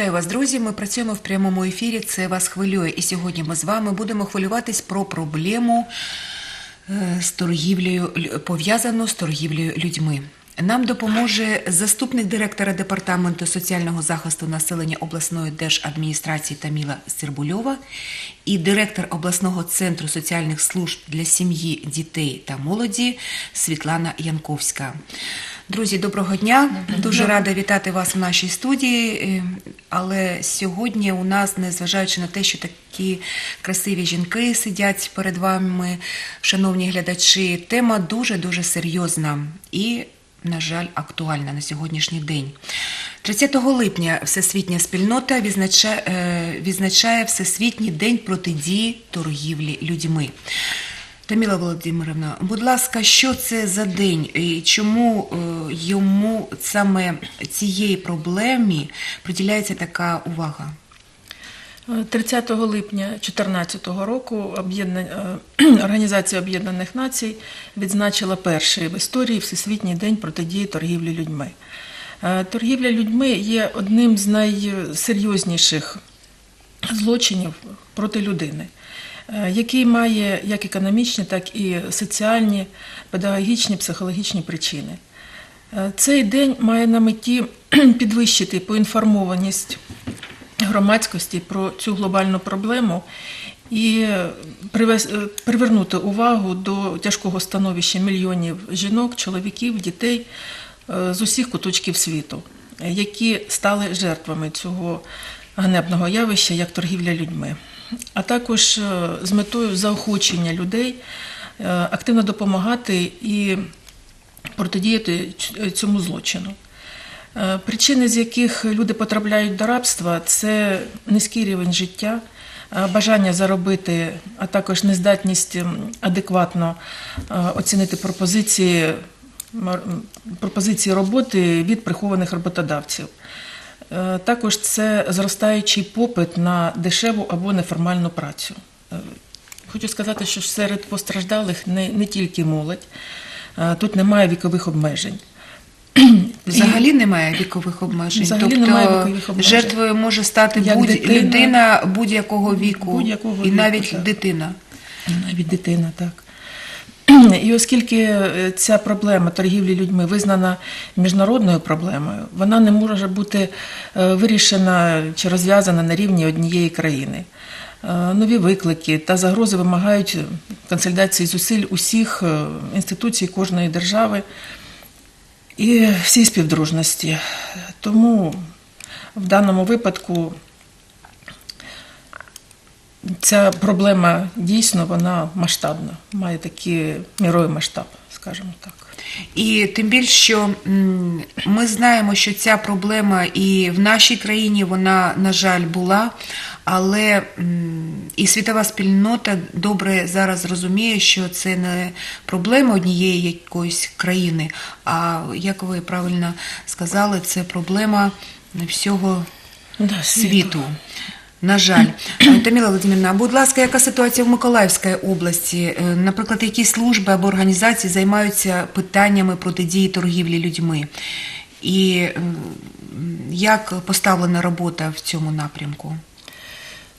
Вітаю вас, друзі. Ми працюємо в прямому ефірі. Це вас хвилює. І сьогодні ми з вами будемо хвилюватись про проблему е, з торгівлею пов'язану з торгівлею людьми. Нам допоможе заступник директора департаменту соціального захисту населення обласної держадміністрації Таміла Сербульова і директор обласного центру соціальних служб для сім'ї, дітей та молоді Світлана Янковська. Друзі, доброго дня. Дуже рада вітати вас в нашій студії. Е, Але сьогодні у нас, незважаючи на те, що такі красиві жінки сидять перед вами, шановні глядачі, тема дуже дуже серйозна і, на жаль, актуальна на сьогоднішній день. 30 липня Всесвітня спільнота е, відзначає Всесвітній день протидії торгівлі людьми. Таміла Володимирівна, будь ласка, що це за день і чому е, йому саме цієї проблемі приділяється така увага? 30 липня 2014 року е, Організація Об'єднаних Націй відзначила перший в історії Всесвітній день протидії торгівлі людьми. Е, Торгівля людьми є одним з найсерйозніших злочинів проти людини, е, який має як економічні, так і соціальні, педагогічні, психологічні причини. Е, Цей день має на меті підвищити поінформованість громадськості про цю глобальну проблему і е, привернути увагу до тяжкого становища мільйонів жінок, чоловіків, дітей е, з усіх куточків світу, е, які стали жертвами цього ганебного явища, як торгівля людьми, а також е, з метою заохочення людей е, активно допомагати і протидіяти цьому злочину. Е, Причини, з яких люди потрапляють до рабства, це низький рівень життя, е, бажання заробити, а також нездатність адекватно е, оцінити пропозиції, пропозиції роботи від прихованих роботодавців. Е, Також це зростаючий попит на дешеву або неформальну працю. Е, Хочу сказати, що серед постраждалих не, не тільки молодь, Е, тут немає вікових обмежень. Взагалі немає вікових обмежень. Взагалі тобто немає вікових обмежень. жертвою може стати Як будь дитина. людина будь-якого віку, Будь-якого і віку, навіть так. дитина. Навіть дитина, так. І оскільки е, ця проблема торгівлі людьми визнана міжнародною проблемою, вона не може бути е, вирішена чи розв'язана на рівні однієї країни. Е, Нові виклики та загрози вимагають консолідації зусиль усіх інституцій кожної держави і всій співдружності. Тому в даному випадку Ця проблема дійсно вона масштабна, має такий міровий масштаб, скажімо так. І тим більше, що ми знаємо, що ця проблема і в нашій країні вона, на жаль, була, але і світова спільнота добре зараз розуміє, що це не проблема однієї якоїсь країни, а як ви правильно сказали, це проблема всього Да, світу. На жаль, Е, Таміла Володимирівна, будь ласка, яка ситуація в Миколаївській області? Е, Наприклад, які служби або організації займаються питаннями протидії торгівлі людьми? І як поставлена робота в цьому напрямку?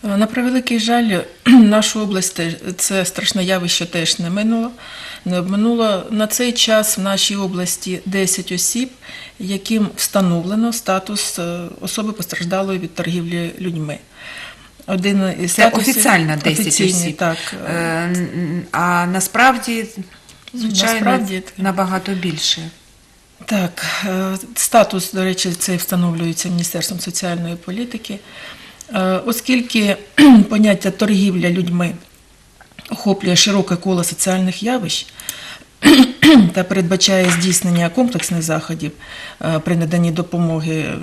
Е, На превеликий жаль, нашу область це страшне явище теж не минуло. Не обминуло на цей час в нашій області 10 осіб, яким встановлено статус е, особи постраждалої від торгівлі людьми. Один із Це статусів- офіційно 10 офіційний, осіб. Так, Е, А насправді, звичайно, Насправді, набагато більше. Так, статус, до речі, цей встановлюється Міністерством соціальної політики, оскільки поняття торгівля людьми охоплює широке коло соціальних явищ та передбачає здійснення комплексних заходів е, при наданні допомоги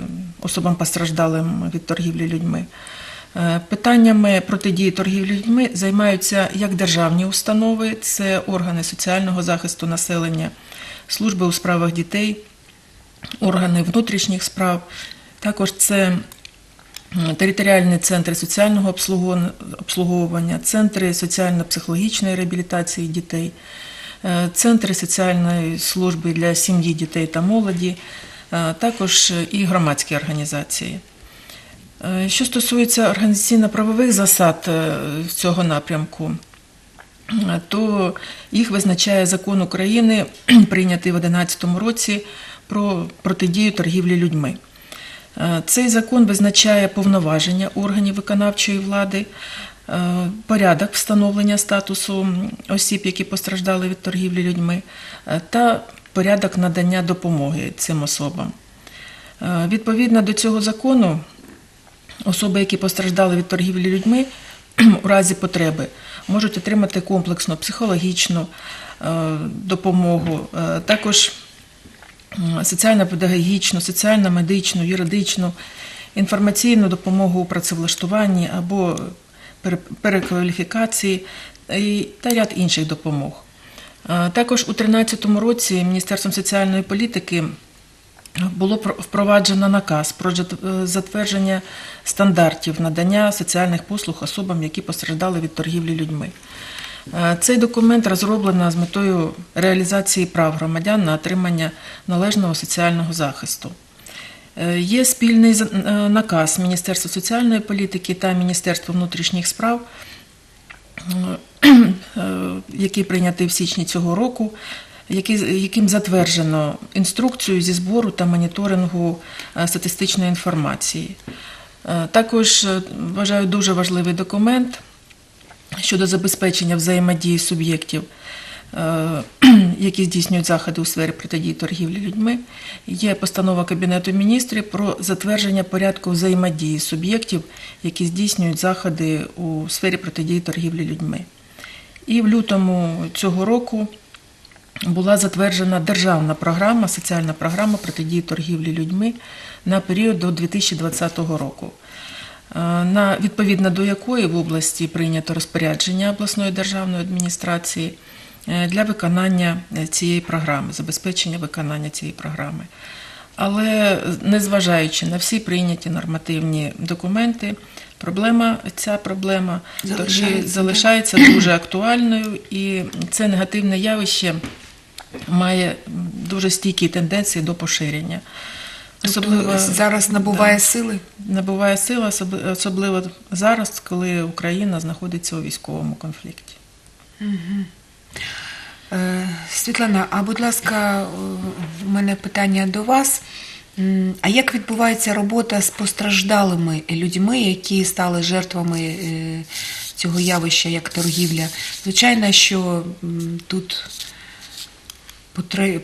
особам постраждалим від торгівлі людьми. Е, Питаннями протидії торгівлі людьми займаються як державні установи, це органи соціального захисту населення, служби у справах дітей, органи внутрішніх справ. Також це територіальні центри соціального обслуговування- центри соціально-психологічної реабілітації дітей, е, центри соціальної служби для сім'ї, дітей та молоді, е, також і громадські організації. Е, Що стосується організаційно-правових засад цього напрямку, то їх визначає закон України, прийнятий в 2011 році про протидію торгівлі людьми. Е, Цей закон визначає повноваження органів виконавчої влади, е, порядок встановлення статусу осіб, які постраждали від торгівлі людьми, е, та порядок надання допомоги цим особам. Відповідно до цього закону, особи, які постраждали від торгівлі людьми, у разі потреби можуть отримати комплексну психологічну допомогу, також соціально-педагогічну, соціально-медичну, юридичну, інформаційну допомогу у працевлаштуванні або перекваліфікації та ряд інших допомог. Е, Також у 2013 році Міністерством соціальної політики було про- впроваджено наказ про е, затвердження стандартів надання соціальних послуг особам, які постраждали від торгівлі людьми. Е, Цей документ розроблено з метою реалізації прав громадян на отримання належного соціального захисту. Е, Є спільний е, наказ Міністерства соціальної політики та Міністерства внутрішніх справ, який прийнятий в січні цього року, яким затверджено інструкцію зі збору та моніторингу статистичної інформації. Також вважаю дуже важливий документ щодо забезпечення взаємодії суб'єктів, е, які здійснюють заходи у сфері протидії торгівлі людьми, є постанова Кабінету міністрів про затвердження порядку взаємодії суб'єктів, які здійснюють заходи у сфері протидії торгівлі людьми. І в лютому цього року була затверджена державна програма, соціальна програма протидії торгівлі людьми на період до 2020 року. Е, На відповідно до якої в області прийнято розпорядження обласної державної адміністрації е, для виконання е, цієї програми, забезпечення виконання цієї програми. Але незважаючи на всі прийняті нормативні документи, проблема, ця проблема Залишається, залишається дуже актуальною, і це негативне явище має дуже стійкі тенденції до поширення. Тобто зараз набуває да, сили. набуває сили, особливо зараз, коли Україна знаходиться у військовому конфлікті. Е, Світлана, а будь ласка, у мене питання до вас. А як відбувається робота з постраждалими людьми, які стали жертвами е, цього явища, як торгівля? Звичайно, що тут потре-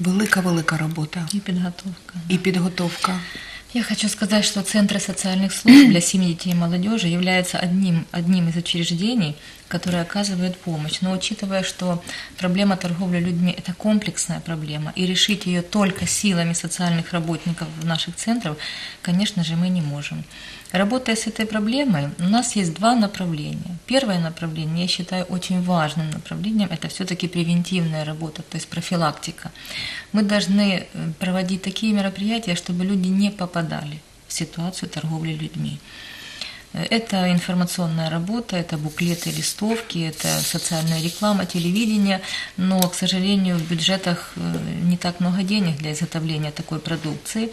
потрібна велика-велика робота И подготовка. і підготовка. Я хочу сказать, что Центры социальных служб для семьи, детей и молодежи являются одним, одним из учреждений, которые оказывают помощь. Но учитывая, что проблема торговли людьми – это комплексная проблема, и решить ее только силами социальных работников наших центров, конечно же, мы не можем. Работая с этой проблемой, у нас есть два направления. Первое направление, я считаю очень важным направлением, это все-таки превентивная работа, то есть профилактика. Мы должны э, проводить такие мероприятия, чтобы люди не попадали в ситуацию торговли людьми. Это информационная работа, это буклеты, листовки, это социальная реклама, телевидение, но, к сожалению, в бюджетах э, не так много денег для изготовления такой продукции.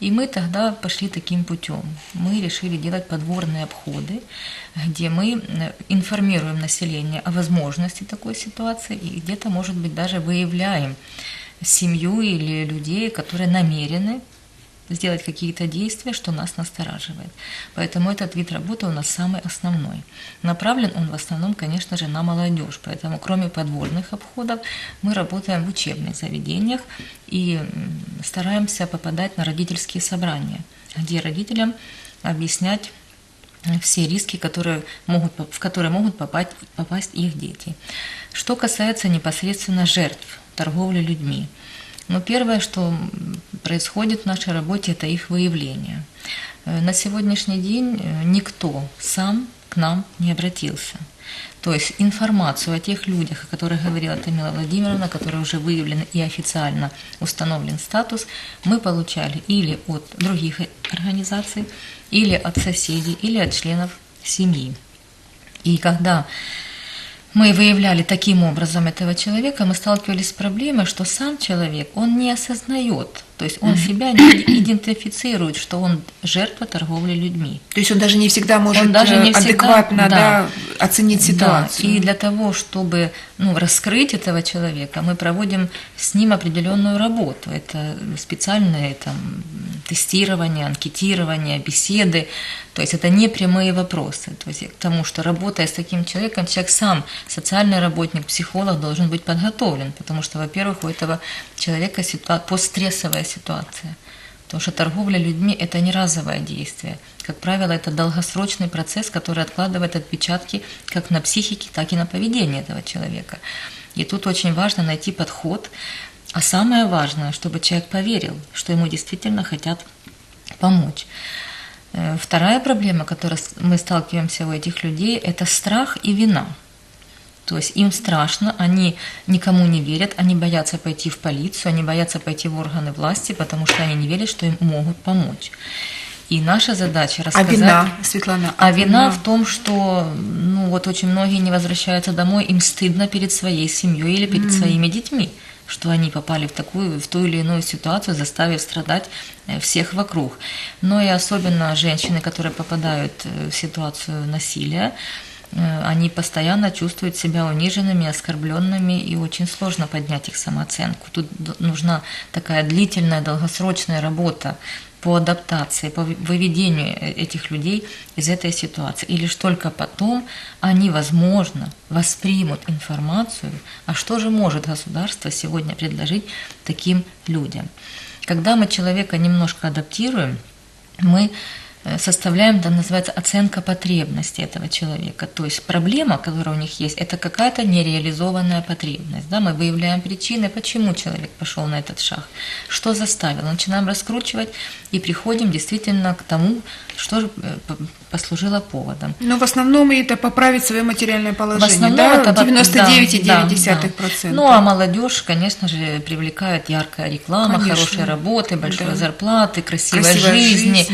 И мы тогда пошли таким путем. Мы решили делать подворные обходы, где мы э, информируем население о возможности такой ситуации и где-то, может быть, даже выявляем семью или людей, которые намерены сделать какие-то действия, что нас настораживает. Поэтому этот вид работы у нас самый основной. Направлен он в основном, конечно же, на молодежь. Поэтому кроме подводных обходов мы работаем в учебных заведениях и стараемся попадать на родительские собрания, где родителям объяснять все риски, которые могут, в которые могут попасть, попасть их дети. Что касается непосредственно жертв торговли людьми. Ну, первое, что происходит в нашей работе, это их выявление. Э, На сегодняшний день э, никто сам к нам не обратился. То есть информацию о тех людях, о которых говорила Тамила Владимировна, которые уже выявлены и официально установлен статус, мы получали или от других организаций, или от соседей, или от членов семьи. И когда мы выявляли таким образом этого человека, мы сталкивались с проблемой, что сам человек, он не осознает То есть он себя не идентифицирует, что он жертва торговли людьми. То есть он даже не всегда может Он даже не э, всегда- адекватно да. да, оценить Да, ситуацию. и для того, чтобы ну, раскрыть этого человека, мы проводим с ним определенную работу. Это специальное там, тестирование, анкетирование, беседы. То есть это не прямые вопросы. То есть к тому, что работая с таким человеком, человек сам, социальный работник, психолог должен быть подготовлен. Потому что, во-первых, у этого человека ситуа- постстрессовая ситуация. Потому что торговля людьми – это не разовое действие. Как правило, это долгосрочный процесс, который откладывает отпечатки как на психике, так и на поведении этого человека. И тут очень важно найти подход. А самое важное, чтобы человек поверил, что ему действительно хотят помочь. Э, Вторая проблема, которой с- мы сталкиваемся у этих людей, это страх и вина. То есть им страшно, они никому не верят, они боятся пойти в полицию, они боятся пойти в органы власти, потому что они не верят, что им могут помочь. И наша задача А рассказать... вина, Светлана? А вина в том, что ну, вот очень многие не возвращаются домой, им стыдно перед своей семьей или перед своими детьми, что они попали в такую, в ту или иную ситуацию, заставив страдать э, всех вокруг. Но и особенно женщины, которые попадают э, в ситуацию насилия, они постоянно чувствуют себя униженными, оскорбленными, и очень сложно поднять их самооценку. Тут нужна такая длительная, долгосрочная работа по адаптации, по вы- выведению э- этих людей из этой ситуации. И лишь только потом они, возможно, воспримут информацию, а что же может государство сегодня предложить таким людям. Когда мы человека немножко адаптируем, мы э, составляем, там называется оценка потребностей этого человека. То есть проблема, которая у них есть, это какая-то нереализованная потребность. Да? Мы выявляем причины, почему человек пошел на этот шаг, что заставило. Начинаем раскручивать и приходим действительно к тому, что э, послужило поводом. Но в основном это поправить свое материальное В положение, основном да? это вот- 99,9%. да, да, да. Ну, а молодежь, конечно же, привлекает яркая реклама, Конечно. хорошие работы, большие Да. зарплаты, красивой Красивая жизни.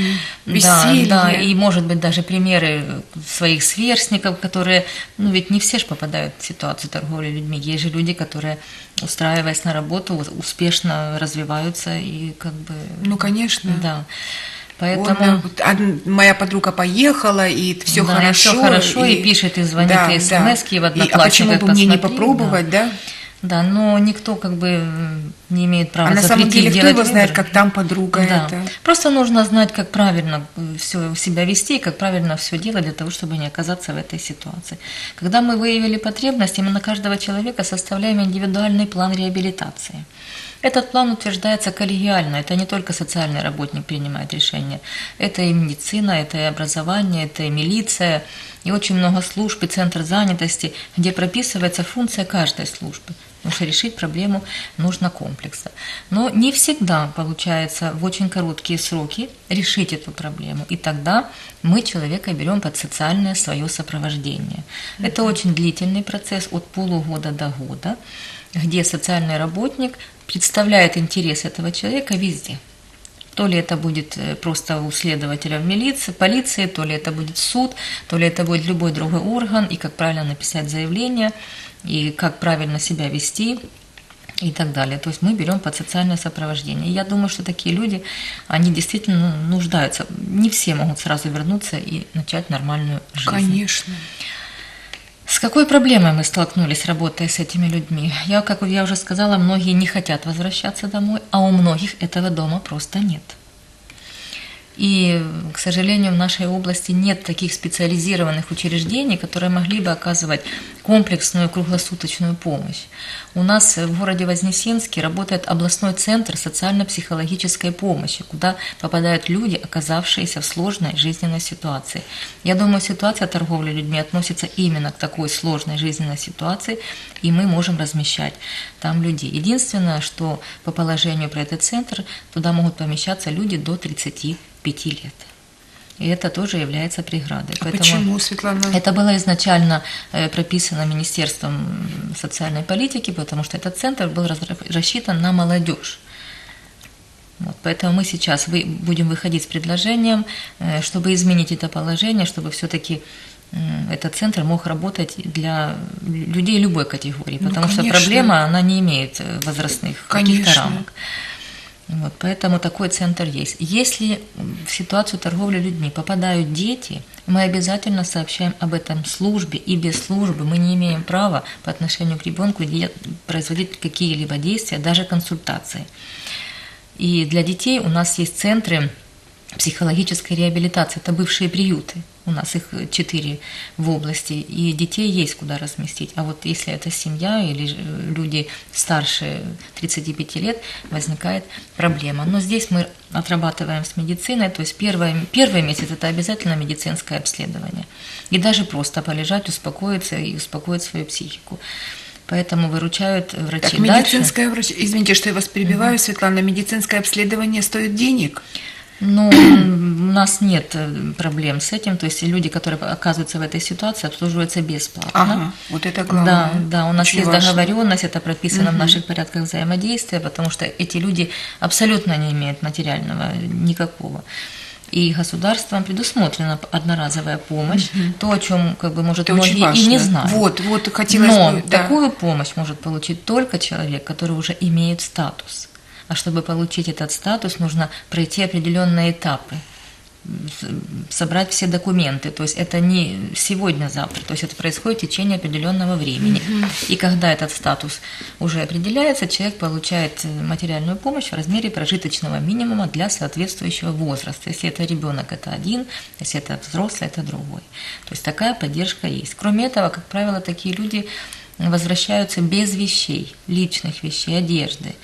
жизнь, да, да, и, может быть, даже примеры своих сверстников, которые, ну, ведь не все же попадают в ситуацию торговли людьми. Есть же люди, которые, устраиваясь на работу, успешно развиваются и как бы... Ну, конечно. Да. Ой, Поэтому... да, вот од- моя подруга поехала, и все Да, и хорошо. всё хорошо, и пишет, и звонит, Да, и да. смс-ки, и в И- А Одноклассниках почему бы мне не попробовать, да? Да, но никто как бы не имеет права А на самом деле, кто его знает, выбор. как там подруга Да. это? Просто нужно знать, как правильно все себя вести, как правильно все делать для того, чтобы не оказаться в этой ситуации. Когда мы выявили потребность, на каждого человека составляем индивидуальный план реабилитации. Этот план утверждается коллегиально, это не только социальный работник принимает решение, это и медицина, это и образование, это и милиция, и очень много служб, и центр занятости, где прописывается функция каждой службы. Потому что решить проблему нужно комплексно. Но не всегда получается в очень короткие сроки решить эту проблему. И тогда мы человека берем под социальное свое сопровождение. Это очень длительный процесс от полугода до года, где социальный работник представляет интерес этого человека везде. То ли это будет э, просто у следователя в милиции, полиции, то ли это будет суд, то ли это будет любой другой орган, и как правильно написать заявление, и как правильно себя вести, и так далее. То есть мы берем под социальное сопровождение. И я думаю, что такие люди, они действительно ну, нуждаются. Не все могут сразу вернуться и начать нормальную жизнь. Конечно. Какой проблемой мы столкнулись, работая с этими людьми? Я, как я уже сказала, многие не хотят возвращаться домой, а у многих этого дома просто нет. И, к сожалению, в нашей области нет таких специализированных учреждений, которые могли бы оказывать комплексную круглосуточную помощь. У нас в городе Вознесенске работает областной центр социально-психологической помощи, куда попадают люди, оказавшиеся в сложной жизненной ситуации. Я думаю, ситуация торговли людьми относится именно к такой сложной жизненной ситуации, и мы можем размещать там людей. Единственное, что по положению про этот центр, туда могут помещаться люди до 35 лет. И это тоже является преградой. А почему, Светлана? Это было изначально э, прописано Министерством социальной политики, потому что этот центр был рассчитан на молодежь. Вот, поэтому мы сейчас вы, будем выходить с предложением, э, чтобы изменить это положение, чтобы все-таки этот центр мог работать для людей любой категории, Ну, потому что конечно. проблема, она не имеет э, возрастных каких-то рамок. Вот, поэтому такой центр есть. Если в ситуацию торговли людьми попадают дети, мы обязательно сообщаем об этом службе, и без службы мы не имеем права по отношению к ребенку производить какие-либо действия, даже консультации. И для детей у нас есть центры психологической реабилитации. Это бывшие приюты. У нас их четыре в области, и детей есть куда разместить. А вот если это семья или же люди старше 35 лет, возникает проблема. Но здесь мы отрабатываем с медициной, то есть первый, первый месяц это обязательно медицинское обследование. И даже просто полежать, успокоиться и успокоить свою психику. Поэтому выручают врачи. Так, медицинское врач... Извините, что я вас перебиваю, Светлана. Медицинское обследование стоит денег. Ну, у нас нет э, проблем с этим. То есть люди, которые оказываются в этой ситуации, обслуживаются бесплатно. Ага, вот это главное. Да, да, у нас Очень есть важно. договоренность, это прописано в наших порядках взаимодействия, потому что эти люди абсолютно не имеют материального никакого. И государством предусмотрена одноразовая помощь, то, о чем как бы, может, Это многие и не знают. Вот, вот хотелось Но бы... да. такую помощь может получить только человек, который уже имеет статус. А чтобы получить этот статус, нужно пройти определенные этапы, собрать все документы. То есть это не сегодня-завтра, то есть это происходит в течение определенного времени. И когда этот статус уже определяется, человек получает материальную помощь в размере прожиточного минимума для соответствующего возраста. Если это ребенок, это один, если это взрослый, это другой. То есть такая поддержка есть. Кроме этого, как правило, такие люди возвращаются без вещей, личных вещей, одежды.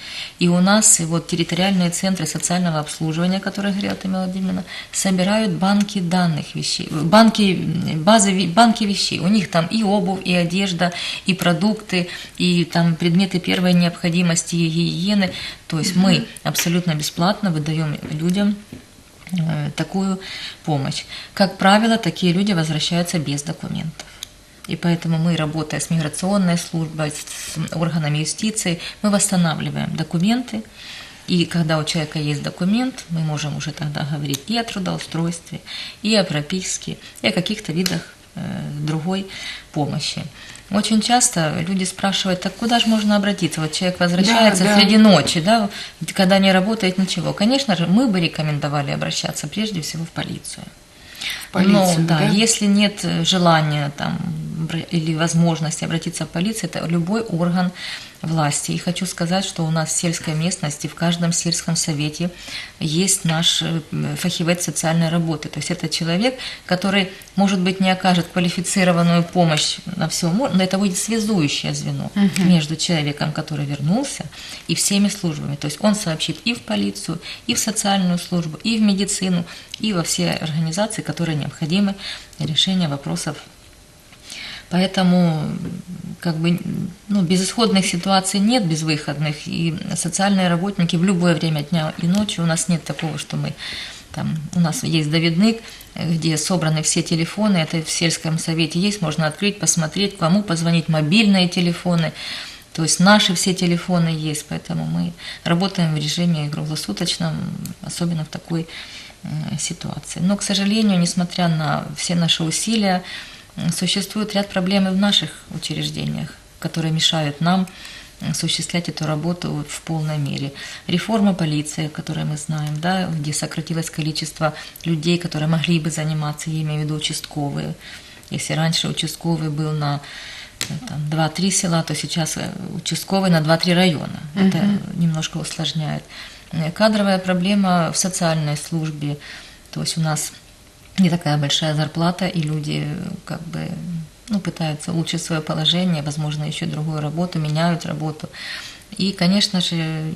И у нас и вот территориальные центры социального обслуживания, о которых говорила Тамила Владимировна, собирают банки данных вещей, банки, базы, банки вещей. У них там и обувь, и одежда, и продукты, и там предметы первой необходимости, и гигиены. То есть мы абсолютно бесплатно выдаем людям э, такую помощь. Как правило, такие люди возвращаются без документов. И поэтому мы, работая с миграционной службой, с органами юстиции, мы восстанавливаем документы. И когда у человека есть документ, мы можем уже тогда говорить и о трудоустройстве, и о прописке, и о каких-то видах э, другой помощи. Очень часто люди спрашивают, так куда же можно обратиться? Вот человек возвращается Да, да. среди ночи, да, когда не работает ничего. Конечно же, мы бы рекомендовали обращаться прежде всего в полицию. В полицию, Но, да, да? если нет э, желания там, или возможности обратиться в полицию, это любой орган власти. И хочу сказать, что у нас в сельской местности, в каждом сельском совете есть наш э, фахивец социальной работы. То есть это человек, который, может быть, не окажет квалифицированную помощь на все, но это будет связующее звено между человеком, который вернулся, и всеми службами. То есть он сообщит и в полицию, и в социальную службу, и в медицину, и во все организации, которые необходимы для решения вопросов Поэтому как бы, ну, безысходных ситуаций нет, безвыходных. И социальные работники в любое время дня и ночи, у нас нет такого, что мы там, у нас есть доведник, где собраны все телефоны, это в сельском совете есть, можно открыть, посмотреть, кому позвонить, мобильные телефоны. То есть наши все телефоны есть, поэтому мы работаем в режиме круглосуточном, особенно в такой э, ситуации. Но, к сожалению, несмотря на все наши усилия, существует ряд проблем и в наших учреждениях, которые мешают нам осуществлять эту работу в полной мере. Реформа полиции, которую мы знаем, да, где сократилось количество людей, которые могли бы заниматься, я имею в виду участковые. Если раньше участковый был на э, там, 2-3 села, то сейчас э, участковый на 2-3 района. Это немножко усложняет. Э, Кадровая проблема в социальной службе. То есть у нас не такая большая зарплата, и люди как бы ну, пытаются улучшить свое положение, возможно, еще другую работу, меняют работу. И, конечно же,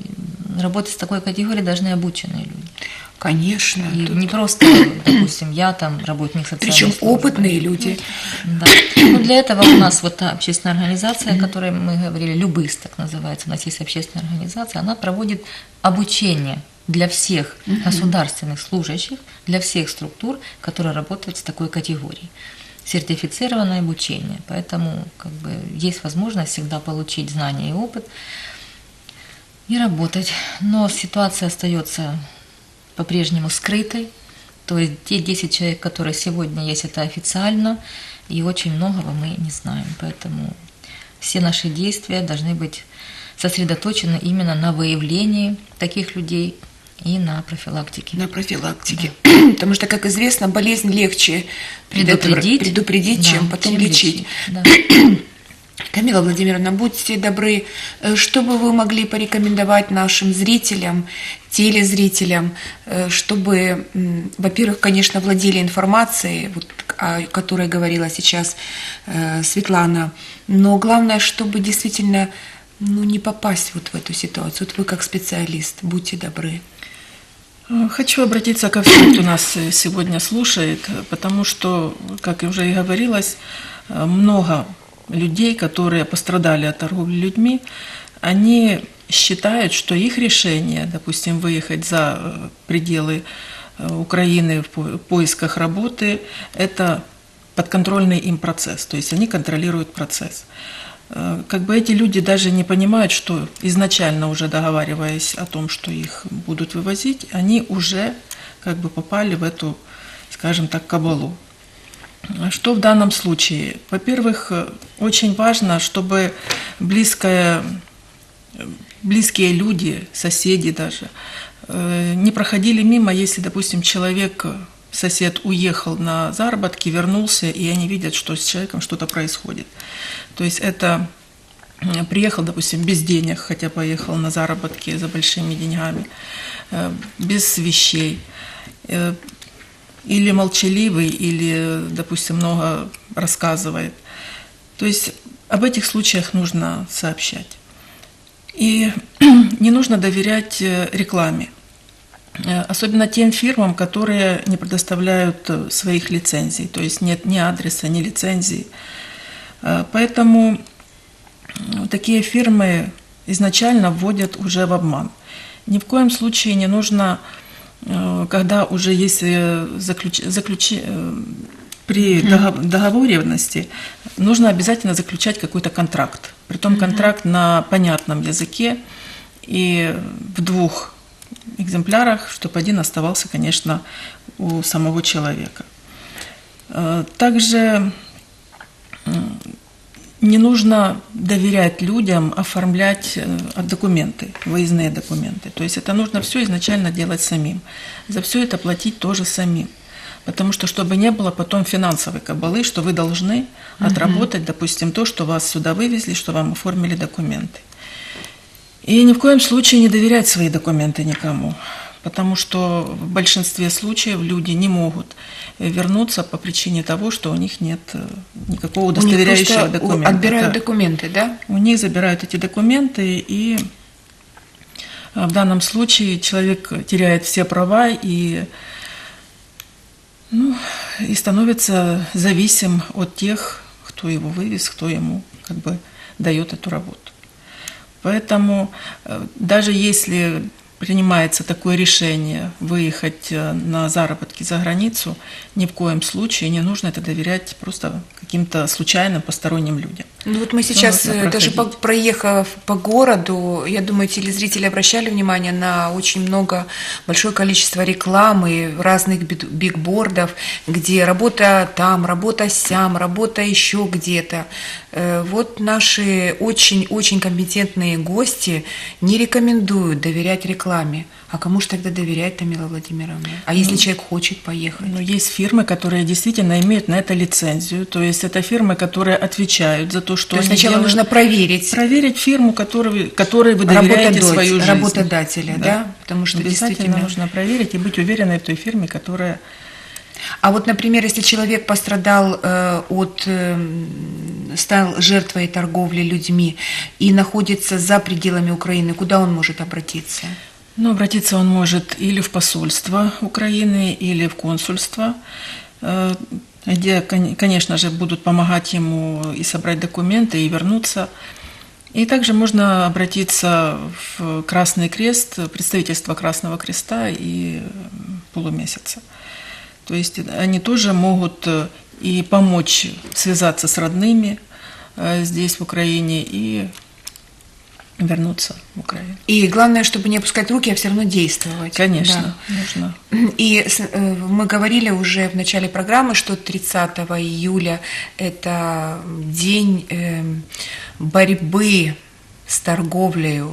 работать с такой категорией должны обученные люди. Конечно. И тут- не просто, допустим, я там работник социальной Причем службы. опытные люди. Да. Ну, для этого у нас вот та общественная организация, о которой мы говорили, Любыс так называется, у нас есть общественная организация, она проводит обучение для всех государственных служащих, для всех структур, которые работают с такой категорией. Сертифицированное обучение. Поэтому как бы, есть возможность всегда получить знания и опыт и работать. Но ситуация остается по-прежнему скрытой. То есть те 10 человек, которые сегодня есть, это официально, и очень многого мы не знаем. Поэтому все наши действия должны быть сосредоточены именно на выявлении таких людей и на профилактике. На профилактике. Потому что, как известно, болезнь легче Предупредить, предупредить да, чем потом чем лечить. Да. Камила Владимировна, будьте добры, э, что бы вы могли порекомендовать нашим зрителям, телезрителям, э, чтобы, во-первых, конечно, владели информацией, вот, о которой говорила сейчас э, Светлана, но главное, чтобы действительно ну, не попасть вот в эту ситуацию. Вот вы как специалист, будьте добры. Хочу обратиться ко всем, кто нас сегодня слушает, потому что, как уже и говорилось, много людей, которые пострадали от торговли людьми, они считают, что их решение, допустим, выехать за пределы Украины в по- поисках работы, это подконтрольный им процесс, то есть они контролируют процесс. Э, Как бы эти люди даже не понимают, что изначально уже договариваясь о том, что их будут вывозить, они уже как бы попали в эту, скажем так, кабалу. Что в данном случае? Во-первых, очень важно, чтобы близкое, близкие люди, соседи даже, э, не проходили мимо, если, допустим, человек, сосед уехал на заработки, вернулся, и они видят, что с человеком что-то происходит. То есть это приехал, допустим, без денег, хотя поехал на заработки за большими деньгами, э, без вещей, э, или молчаливый, или, допустим, много рассказывает. То есть об этих случаях нужно сообщать. И не нужно доверять э, рекламе. Э, Особенно тем фирмам, которые не предоставляют э, своих лицензий, то есть нет ни адреса, ни лицензии. Э, Поэтому такие фирмы изначально вводят уже в обман. Ни в коем случае не нужно, когда уже есть заключ... э, при дого- договоренности, нужно обязательно заключать какой-то контракт. Притом контракт на понятном языке и в двух экземплярах, чтобы один оставался, конечно, у самого человека. Э, Также не нужно доверять людям оформлять э, документы, выездные документы. То есть это нужно все изначально делать самим. За все это платить тоже самим. Потому что, чтобы не было потом финансовой кабалы, что вы должны отработать, допустим, то, что вас сюда вывезли, что вам оформили документы. И ни в коем случае не доверять свои документы никому, потому что в большинстве случаев люди не могут вернуться по причине того, что у них нет э, никакого У них удостоверяющего документа. Отбирают Да. документы, да? У них забирают эти документы, и э, в данном случае человек теряет все права и, ну, и становится зависим от тех, кто его вывез, кто ему как бы дает эту работу. Поэтому э, даже если принимается такое решение выехать э, на заработки за границу, ни в коем случае не нужно это доверять просто каким-то случайным посторонним людям. Ну вот мы сейчас, нужно э, даже по- проехав по городу, я думаю, телезрители обращали внимание на очень много, большое количество рекламы, разных бигбордов, где работа там, работа сям, работа еще где-то. Э, Вот наши очень-очень компетентные гости не рекомендуют доверять рекламе. А кому же тогда доверять, Тамила Владимировна? А если человек хочет поехать? Но есть фирмы, которые действительно имеют на это лицензию, то есть это фирмы, которые отвечают за то, что То есть сначала делают. нужно проверить проверить фирму, которой, которой вы доверяете свою жизнь. работодателя, да? Потому что Обязательно действительно- нужно проверить и быть уверенной в той фирме, которая А вот, например, если человек пострадал э, от, э, стал жертвой торговли людьми и находится за пределами Украины, куда он может обратиться? Ну, обратиться он может или в посольство Украины, или в консульство, э, где, кон- конечно же, будут помогать ему и собрать документы, и вернуться. И также можно обратиться в Красный Крест, представительство Красного Креста и полумесяца. То есть они тоже могут э, и помочь связаться с родными э, здесь, в Украине, и вернуться в Украину. И главное, чтобы не опускать руки, а все равно действовать. Конечно, Да. нужно. И э, мы говорили уже в начале программы, что 30 июля это день э, борьбы с торговлею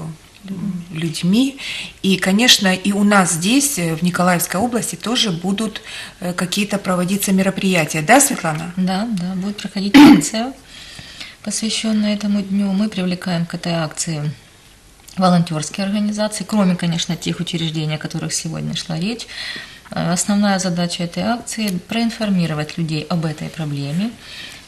людьми. И, конечно, и у нас здесь, э, в Николаевской области, тоже будут какие-то проводиться мероприятия. Да, Светлана? Да, да, будет проходить акция, посвященная этому дню. Мы привлекаем к этой акции волонтерские организации, кроме, конечно, тех учреждений, о которых сегодня шла речь. Э, Основная задача этой акции – проинформировать людей об этой проблеме,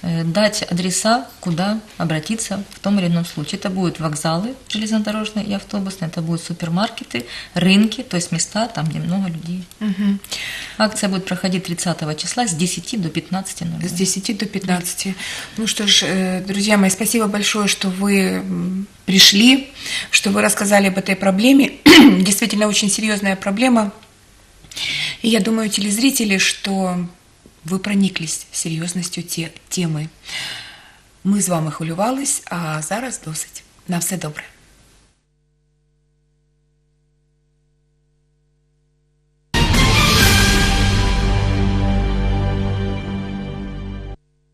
э, дать адреса, куда обратиться в том или ином случае. Это будут вокзалы железнодорожные и автобусные, это будут супермаркеты, рынки, то есть места, там, где много людей. Акция будет проходить 30 числа с 10 до 15.00. С 10 до 15. Ну что ж, э, друзья мои, спасибо большое, что вы пришли, что вы рассказали об этой проблеме. Действительно, очень серьезная проблема. И я думаю, телезрители, что ви прониклись серйозністю те- теми. Ми з вами хвилювались, а зараз досить. На все добре.